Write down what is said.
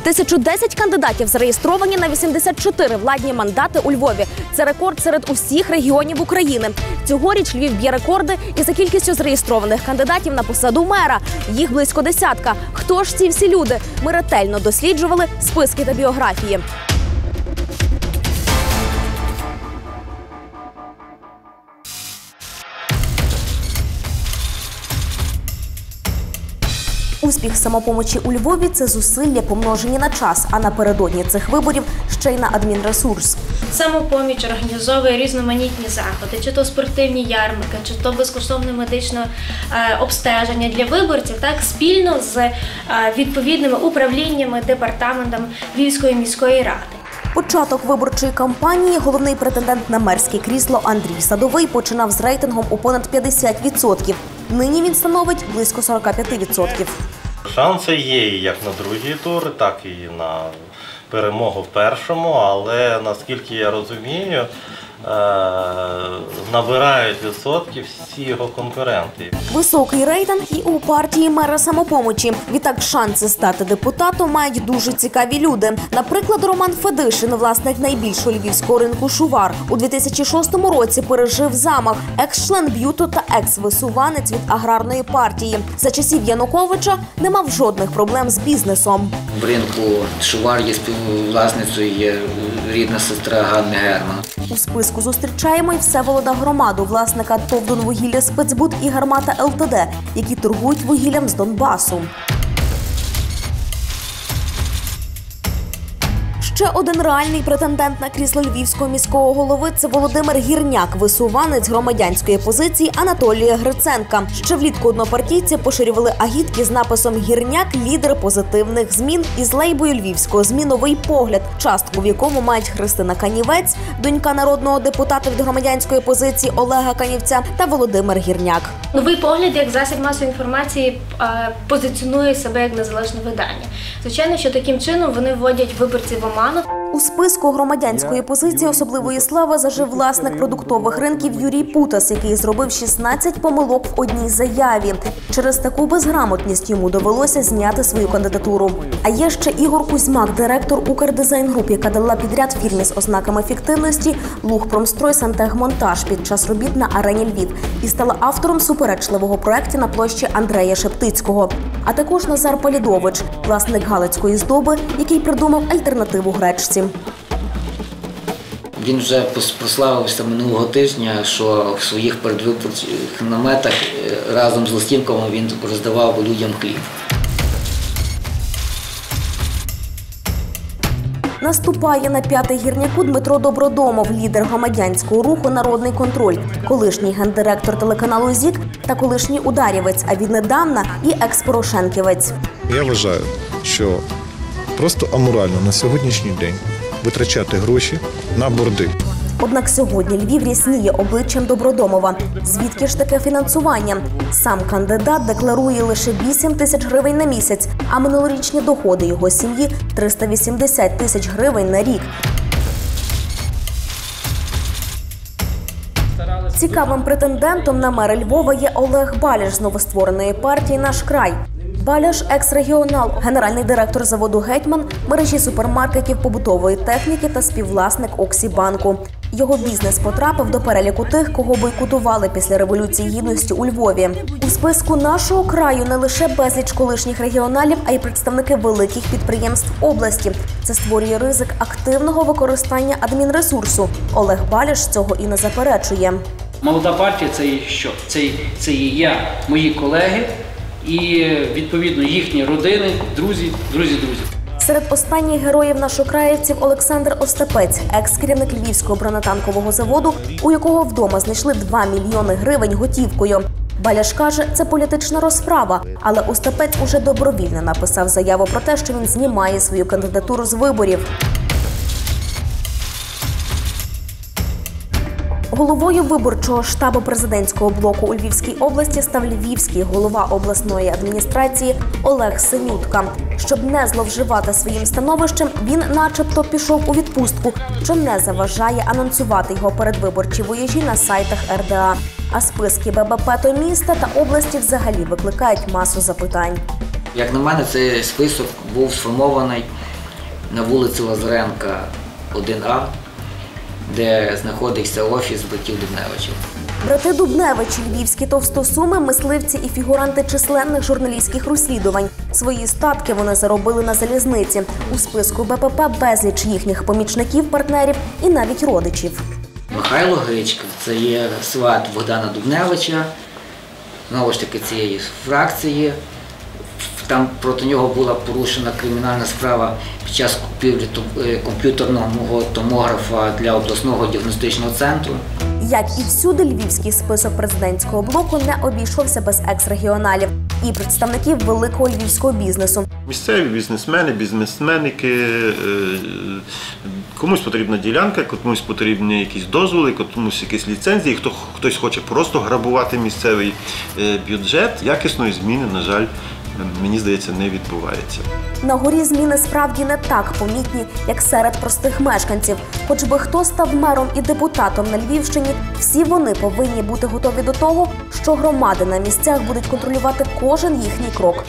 1010 кандидатів зареєстровані на 84 владні мандати у Львові. Це рекорд серед усіх регіонів України. Цьогоріч Львів б'є рекорди і за кількістю зареєстрованих кандидатів на посаду мера. Їх близько десятка. Хто ж ці всі люди? Ми ретельно досліджували списки та біографії. Успіх самопомочі у Львові це зусилля помножені на час, а напередодні цих виборів ще й на адмінресурс. Самопоміч організовує різноманітні заходи, чи то спортивні ярмарки, чи то безкоштовне медичне е, обстеження для виборців, так спільно з е, відповідними управліннями, департаментами Львівської міської ради. Початок виборчої кампанії головний претендент на мерське крісло Андрій Садовий починав з рейтингом у понад 50%. Нині він становить близько 45%. Шанси є як на другий тур, так і на перемогу в першому, але наскільки я розумію, набирають відсотків всі його конкуренти. Високий рейтинг і у партії мера самопомочі. Відтак шанси стати депутатом мають дуже цікаві люди. Наприклад, Роман Федишин, власник найбільшого львівського ринку Шувар, у 2006 році пережив замах. Екс-член б'юту та екс-висуванець від аграрної партії. За часів Януковича не мав жодних проблем з бізнесом. В ринку Шувар є співвласницею є рідна сестра Ганни Герман. У списку зустрічаємо й Всеволода Громаду, власника ТОВ «Донвугілля Спецбуд і Гармата ЛТД, які торгують вугіллям з Донбасу. Ще один реальний претендент на крісло львівського міського голови це Володимир Гірняк, висуванець громадянської позиції Анатолія Гриценка. Ще влітку однопартійці поширювали агітки з написом Гірняк лідер позитивних змін із лейбою львівського ЗМІ новий погляд, частку в якому мають Христина Канівець, донька народного депутата від громадянської позиції Олега Канівця та Володимир Гірняк. Новий погляд як засіб масової інформації позиціонує себе як незалежне видання. Звичайно, що таким чином вони вводять виборців в оману. あ。У списку громадянської позиції особливої слави зажив власник продуктових ринків Юрій Путас, який зробив 16 помилок в одній заяві. Через таку безграмотність йому довелося зняти свою кандидатуру. А є ще Ігор Кузьмак, директор Укрдизайнгруп, яка дала підряд фірмі з ознаками фіктивності Лухпромстрой Сантехмонтаж під час робіт на арені Львів і стала автором суперечливого проекту на площі Андрея Шептицького. А також Назар Полідович, власник галицької здоби, який придумав альтернативу гречці. Він вже прославився минулого тижня, що в своїх передвиборчих наметах е, разом з листівками він роздавав людям хліб. Наступає на п'ятий гірняку Дмитро Добродомов, лідер громадянського руху Народний контроль, колишній гендиректор телеканалу ЗІК та колишній ударівець, а віднедавна і екс-порошенківець. Я вважаю, що просто аморально на сьогоднішній день витрачати гроші на борди. Однак сьогодні Львів рясніє обличчям Добродомова. Звідки ж таке фінансування? Сам кандидат декларує лише 8 тисяч гривень на місяць, а минулорічні доходи його сім'ї 380 тисяч гривень на рік. Цікавим претендентом на мера Львова є Олег Баляш з новоствореної партії Наш край. Баляш екс-регіонал, генеральний директор заводу Гетьман, мережі супермаркетів побутової техніки та співвласник Оксібанку. Його бізнес потрапив до переліку тих, кого бойкотували після революції гідності у Львові. У списку нашого краю не лише безліч колишніх регіоналів, а й представники великих підприємств області. Це створює ризик активного використання адмінресурсу. Олег Баляш цього і не заперечує. Молода партія це є що? Це, це є я, мої колеги і відповідно їхні родини, друзі, друзі, друзі. Серед останніх героїв нашокраївців Олександр Остапець, екс-керівник львівського бронетанкового заводу, у якого вдома знайшли 2 мільйони гривень готівкою. Баляш каже, це політична розправа, але Остапець уже добровільно написав заяву про те, що він знімає свою кандидатуру з виборів. Головою виборчого штабу президентського блоку у Львівській області став львівський голова обласної адміністрації Олег Синютка. Щоб не зловживати своїм становищем, він, начебто, пішов у відпустку, що не заважає анонсувати його передвиборчі вояжі на сайтах РДА. А списки ББП то міста та області взагалі викликають масу запитань. Як на мене, цей список був сформований на вулиці Лазаренка 1А, де знаходився офіс братів Дубневичів. Брати Дубневичі, львівські товстосуми, мисливці і фігуранти численних журналістських розслідувань. Свої статки вони заробили на залізниці. У списку БПП безліч їхніх помічників, партнерів і навіть родичів. Михайло Гричка це є сват Богдана Дубневича, знову ж таки цієї фракції. Там проти нього була порушена кримінальна справа під час купівлі е, комп'ютерного томографа для обласного діагностичного центру. Як і всюди, львівський список президентського блоку не обійшовся без екс-регіоналів і представників великого львівського бізнесу. Місцеві бізнесмени, бізнесменики, е, комусь потрібна ділянка, комусь потрібні якісь дозволи, комусь якісь ліцензії, хто, хтось хоче просто грабувати місцевий е, бюджет. Якісної зміни, на жаль, мені здається, не відбувається. На горі зміни справді не так помітні, як серед простих мешканців. Хоч би хто став мером і депутатом на Львівщині, всі вони повинні бути готові до того, що громади на місцях будуть контролювати кожен їхній крок.